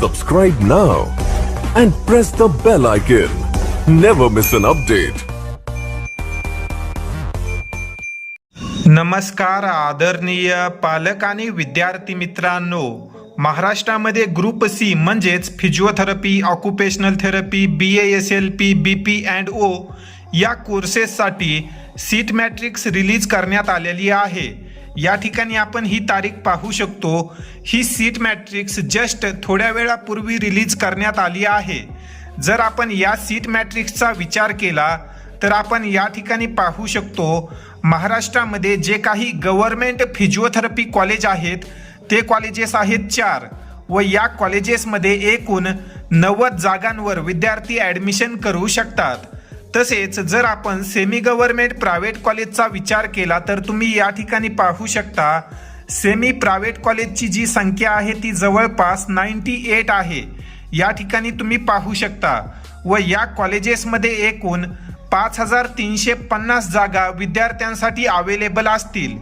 Subscribe now and press the bell icon. Never miss an update. नमस्कार आदरणीय पालक आणि विद्यार्थी मित्रांनो महाराष्ट्रामध्ये ग्रुप सी म्हणजेच physiotherapy occupational therapy B S L P B P and O या कोर्सेससाठी सीट मॅट्रिक्स रिलीज करण्यात आलेली आहे या ठिकाणी आपण ही तारीख पाहू शकतो. ही सीट मॅट्रिक्स जस्ट थोड्या वेळापूर्वी रिलीज करण्यात आली आहे. जर आपण या सीट मॅट्रिक्सचा विचार केला तर आपण या ठिकाणी पाहू शकतो महाराष्ट्रामध्ये जे काही गव्हर्मेंट फिजिओथेरपी कॉलेज आहेत ते कॉलेजेस आहेत चार. व या कॉलेजेसमध्ये एकूण नव्वद जागांवर विद्यार्थी ॲडमिशन करू शकतात. तसेच जर आपण सेमी गव्हर्नमेंट प्रायव्हेट कॉलेजचा विचार केला तर तुम्ही या ठिकाणी पाहू शकता सेमी प्रायव्हेट कॉलेजची जी संख्या आहे ती जवळपास नाईन्टी एट आहे. या ठिकाणी तुम्ही पाहू शकता व या कॉलेजेसमध्ये एकूण पाच हजार तीनशे पन्नास जागा विद्यार्थ्यांसाठी अवेलेबल असतील.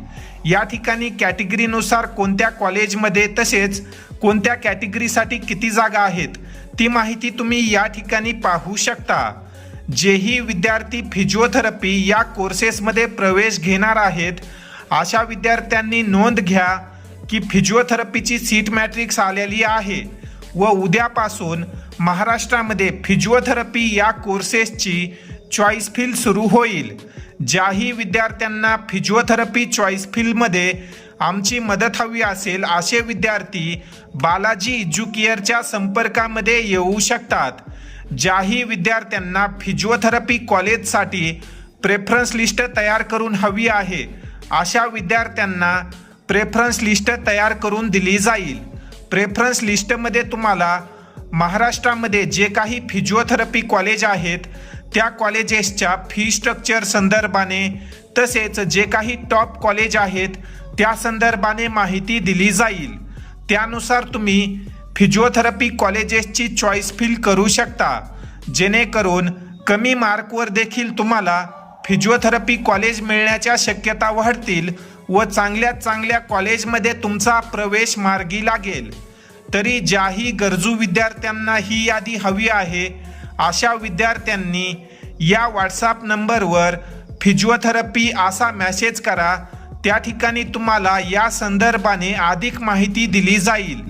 या ठिकाणी कॅटेगरीनुसार कोणत्या कॉलेजमध्ये तसेच कोणत्या कॅटेगरीसाठी किती जागा आहेत ती माहिती तुम्ही या ठिकाणी पाहू शकता. जेही विद्यार्थी फिजिओथेरपी या कोर्सेसमध्ये प्रवेश घेणार आहेत अशा विद्यार्थ्यांनी नोंद घ्या की फिजिओथेरपीची सीट मॅट्रिक्स आलेली आहे व उद्यापासून महाराष्ट्रामध्ये फिजिओथेरपी या कोर्सेसची चॉईस फिल सुरू होईल. ज्याही विद्यार्थ्यांना फिजिओथेरपी चॉईस फिलमध्ये आमची मदत हवी असेल असे विद्यार्थी बालाजी एज्युकेअरच्या संपर्कामध्ये येऊ शकतात. ज्याही विद्यार्थ्यांना फिजिओथेरपी कॉलेजसाठी प्रेफरन्स लिस्ट तयार करून हवी आहे अशा विद्यार्थ्यांना प्रेफरन्स लिस्ट तयार करून दिली जाईल. प्रेफरन्स लिस्टमध्ये तुम्हाला महाराष्ट्रामध्ये जे काही फिजिओथेरपी कॉलेज आहेत त्या कॉलेजेसच्या फी स्ट्रक्चर संदर्भाने तसेच जे काही टॉप कॉलेज आहेत त्या संदर्भाने माहिती दिली जाईल. त्यानुसार तुम्ही फिजिओथेरपी कॉलेजेसची चॉईस फिल करू शकता. जेणेकरून कमी मार्कवर देखील तुम्हाला फिजिओथेरपी कॉलेज मिळण्याच्या शक्यता वाढतील व चांगल्या चांगल्या कॉलेजमध्ये तुमचा प्रवेश मार्गी लागेल. तरी ज्याही गरजू विद्यार्थ्यांना ही यादी हवी आहे अशा विद्यार्थ्यांनी या व्हॉट्सॲप नंबरवर फिजिओथेरपी असा मॅसेज करा त्या ठिकाणी तुम्हाला या संदर्भाने अधिक माहिती दिली जाईल.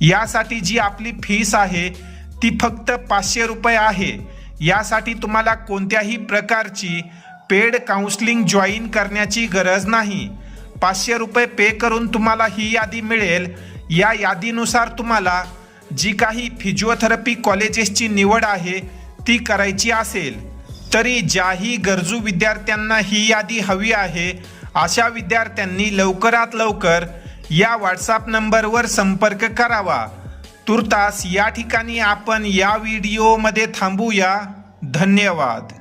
यासाठी जी आपली फीस आहे ती फक्त पाचशे रुपये आहे. यासाठी तुम्हाला कोणत्याही प्रकारची पेड काउन्सलिंग जॉईन करण्याची गरज नाही. पाचशे रुपये पे करून तुम्हाला ही यादी मिळेल. या यादीनुसार तुम्हाला जी काही फिजिओथेरपी कॉलेजेसची निवड आहे ती करायची असेल. तरी ज्याही गरजू विद्यार्थ्यांना ही यादी हवी आहे अशा विद्यार्थ्यांनी लवकरात लवकर या व्हॉट्सॲप नंबरवर संपर्क करावा. तुर्तास या ठिकाणी आपण या व्हिडिओमध्ये थांबूया. धन्यवाद.